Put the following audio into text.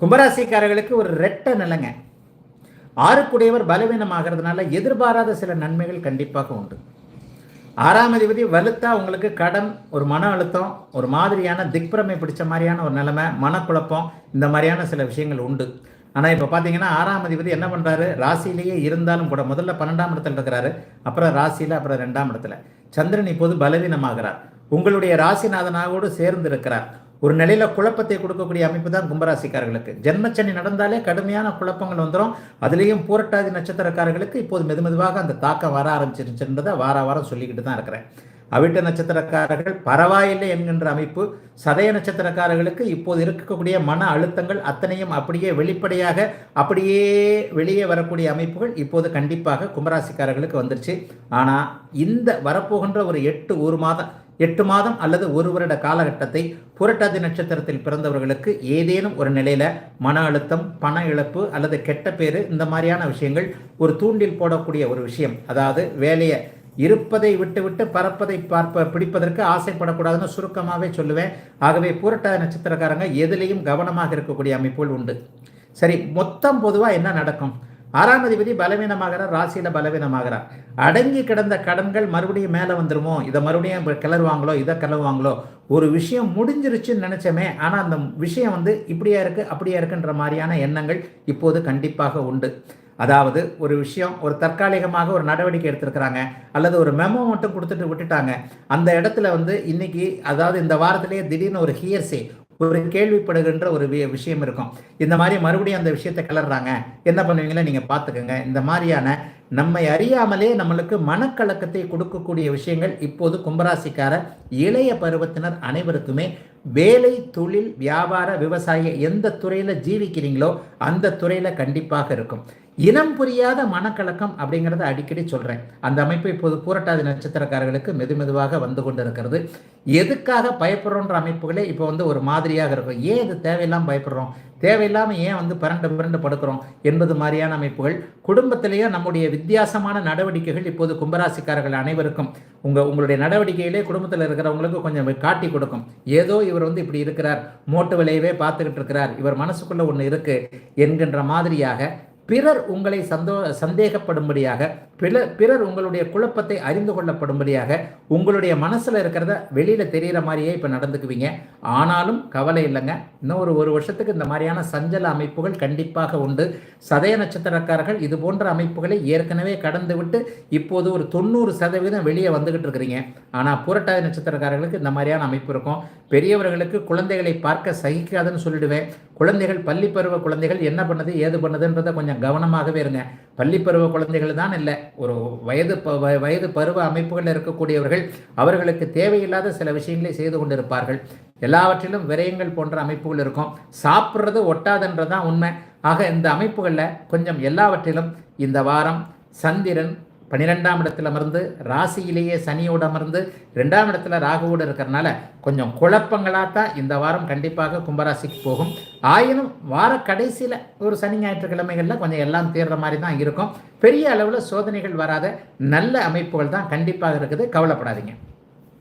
கும்பராசிக்காரர்களுக்கு ஒரு ரெட்ட நிலைங்க. ஆறுக்குடையவர் பலவீனமாகிறதுனால எதிர்பாராத சில நன்மைகள் கண்டிப்பாக உண்டு. ஆறாம் அதிபதி வலுத்தா உங்களுக்கு கடன் ஒரு மன அழுத்தம் ஒரு மாதிரியான திக்பிரமை பிடிச்ச மாதிரியான ஒரு நிலைமை மனக்குழப்பம் இந்த மாதிரியான சில விஷயங்கள் உண்டு. ஆனால் இப்போ பார்த்தீங்கன்னா ஆறாம் அதிபதி என்ன பண்ணுறாரு ராசியிலேயே இருந்தாலும் கூட முதல்ல பன்னெண்டாம் இடத்துல இருக்கிறாரு. அப்புறம் ராசியில் அப்புறம் ரெண்டாம் இடத்துல. சந்திரன் இப்போது பலவீனமாகிறார். உங்களுடைய ராசிநாதனாவோடு சேர்ந்து இருக்கிறார் ஒரு நிலையில குழப்பத்தை கொடுக்கக்கூடிய அமைப்பு தான் கும்பராசிக்காரர்களுக்கு. ஜென்மச்சனி நடந்தாலே கடுமையான குழப்பங்கள் வந்துடும் அதுலேயும் பூரட்டாதி நட்சத்திரக்காரர்களுக்கு இப்போது மெதுமெதுவாக அந்த தாக்கம் வர ஆரம்பிச்சிருச்சுன்றதை வார வாரம் சொல்லிக்கிட்டு தான் இருக்கிறேன். அவிட்ட நட்சத்திரக்காரர்கள் பரவாயில்லை என்கின்ற அமைப்பு சதய நட்சத்திரக்காரர்களுக்கு இப்போது இருக்கக்கூடிய மன அழுத்தங்கள் அத்தனையும் அப்படியே வெளிப்படையாக அப்படியே வெளியே வரக்கூடிய அமைப்புகள் இப்போது கண்டிப்பாக கும்பராசிக்காரர்களுக்கு வந்துருச்சு. ஆனால் இந்த வரப்போகின்ற ஒரு எட்டு ஒரு மாதம் எட்டு மாதம் அல்லது ஒரு வருட காலகட்டத்தை புரட்டாதி நட்சத்திரத்தில் பிறந்தவர்களுக்கு ஏதேனும் ஒரு நிலையில மன அழுத்தம் பண இழப்பு அல்லது கெட்ட பேரு இந்த மாதிரியான விஷயங்கள் ஒரு தூண்டில் போடக்கூடிய ஒரு விஷயம். அதாவது வேலையை இருப்பதை விட்டுவிட்டு பறப்பதை பார்ப்ப பிடிப்பதற்கு ஆசைப்படக்கூடாதுன்னு சுருக்கமாகவே சொல்லுவேன். ஆகவே பூரட்டாதி நட்சத்திரக்காரங்க எதிலையும் கவனமாக இருக்கக்கூடிய அமைப்புகள் உண்டு. சரி மொத்தம் பொதுவாக என்ன நடக்கும்? ஆறாம் அதிபதி பலவீனமாகிறார் ராசியில் பலவீனமாகிறார் அடங்கி கிடந்த கடன்கள் மறுபடியும் மேலே வந்துருமோ? இதை மறுபடியும் கிளறுவாங்களோ? இதை கிளறுவாங்களோ? ஒரு விஷயம் முடிஞ்சிருச்சுன்னு நினச்சோமே ஆனால் அந்த விஷயம் வந்து இப்படியா இருக்குது அப்படியா இருக்குன்ற மாதிரியான எண்ணங்கள் இப்போது கண்டிப்பாக உண்டு. அதாவது ஒரு விஷயம் ஒரு தற்காலிகமாக ஒரு நடவடிக்கை எடுத்திருக்கிறாங்க அல்லது ஒரு மெமோ மட்டும் கொடுத்துட்டு விட்டுட்டாங்க அந்த இடத்துல வந்து இன்னைக்கு அதாவது இந்த வாரத்திலேயே திடீர்னு ஒரு ஹியர்ஸே ஒரு கேள்விப்படுகின்ற ஒரு வி- விஷயம் இருக்கும். இந்த மாதிரி மறுபடியும் அந்த விஷயத்தை கிளறாங்க என்ன பண்ணுவீங்களா நீங்கள் பார்த்துக்கோங்க. இந்த மாதிரியான நம்மை அறியாமலே நம்மளுக்கு மனக்கலக்கத்தை கொடுக்கக்கூடிய விஷயங்கள் இப்போது கும்பராசிக்கார இளைய பருவத்தினர் அனைவருக்குமே வேலை தொழில் வியாபார விவசாய எந்த துறையில் ஜீவிக்கிறீங்களோ அந்த துறையில் கண்டிப்பாக இருக்கும். இனம் புரியாத மனக்கலக்கம் அப்படிங்கிறத அடிக்கடி சொல்கிறேன் அந்த அமைப்பு இப்போது பூரட்டாதி நட்சத்திரக்காரர்களுக்கு மெது மெதுவாக வந்து கொண்டு இருக்கிறது எதுக்காக பயப்படுறோன்ற அமைப்புகளே இப்போ வந்து ஒரு மாதிரியாக இருக்கும். ஏன் இது தேவையில்லாமல் பயப்படுறோம்? தேவையில்லாமல் ஏன் வந்து பரண்டு பிறண்டு படுக்கிறோம் என்பது மாதிரியான அமைப்புகள். குடும்பத்திலேயே நம்முடைய வித்தியாசமான நடவடிக்கைகள் இப்போது கும்பராசிக்காரர்கள் அனைவருக்கும் உங்கள் உங்களுடைய நடவடிக்கையிலே குடும்பத்தில் இருக்கிறவங்களுக்கு கொஞ்சம் காட்டி கொடுக்கும். ஏதோ இவர் வந்து இப்படி இருக்கிறார். மோட்டு விளையவே பார்த்துக்கிட்டு இருக்கிறார். இவர் மனசுக்குள்ளே ஒன்று இருக்குது என்கின்ற மாதிரியாக பிறர் உங்களை சந்தோ சந்தேகப்படும்படியாக பிற பிறர் உங்களுடைய குழப்பத்தை அறிந்து கொள்ளப்படும்படியாக உங்களுடைய மனசில் இருக்கிறத வெளியில் தெரிகிற மாதிரியே இப்போ நடந்துக்குவீங்க. ஆனாலும் கவலை இல்லைங்க. இன்னும் ஒரு ஒரு வருஷத்துக்கு இந்த மாதிரியான சஞ்சல அமைப்புகள் கண்டிப்பாக உண்டு. சதய நட்சத்திரக்காரர்கள் இது போன்ற அமைப்புகளை ஏற்கனவே கடந்து விட்டு இப்போது ஒரு தொண்ணூறு சதவீதம் வெளியே வந்துக்கிட்டு இருக்கிறீங்க. ஆனால் புரட்டாதி நட்சத்திரக்காரர்களுக்கு இந்த மாதிரியான அமைப்பு இருக்கும். பெரியவர்களுக்கு குழந்தைகளை பார்க்க சகிக்காதுன்னு சொல்லிடுவேன். குழந்தைகள் பள்ளி பருவ குழந்தைகள் என்ன பண்ணுது ஏது பண்ணுதுன்றதை கொஞ்சம் கவனமாகவே இருங்க. பள்ளி பருவ குழந்தைகள் தான் இல்லை. ஒரு வயது ப- வ- வயது பருவ அமைப்புகளில் இருக்கக்கூடியவர்கள் அவர்களுக்கு தேவையில்லாத சில விஷயங்களை செய்து கொண்டிருப்பார்கள். எல்லாவற்றிலும் விரயங்கள் போன்ற அமைப்புகள் இருக்கும். சாப்பிட்றது ஒட்டாதுன்றது தான் உண்மை. ஆக இந்த அமைப்புகளில் கொஞ்சம் எல்லாவற்றிலும் இந்த வாரம் சந்திரன் பன்னிரெண்டாம் இடத்துல அமர்ந்து ராசியிலேயே சனியோடு அமர்ந்து ரெண்டாம் இடத்துல ராகுவோடு இருக்கிறனால கொஞ்சம் குழப்பங்களாக தான் இந்த வாரம் கண்டிப்பாக கும்பராசிக்கு போகும். ஆயினும் வார கடைசியில் ஒரு சனி ஞாயிற்றுக்கிழமைகளில் கொஞ்சம் எல்லாம் தீர்ற மாதிரி தான் இருக்கும். பெரிய அளவில் சோதனைகள் வராத நல்ல அமைப்புகள் தான் கண்டிப்பாக இருக்குது. கவலைப்படாதீங்க.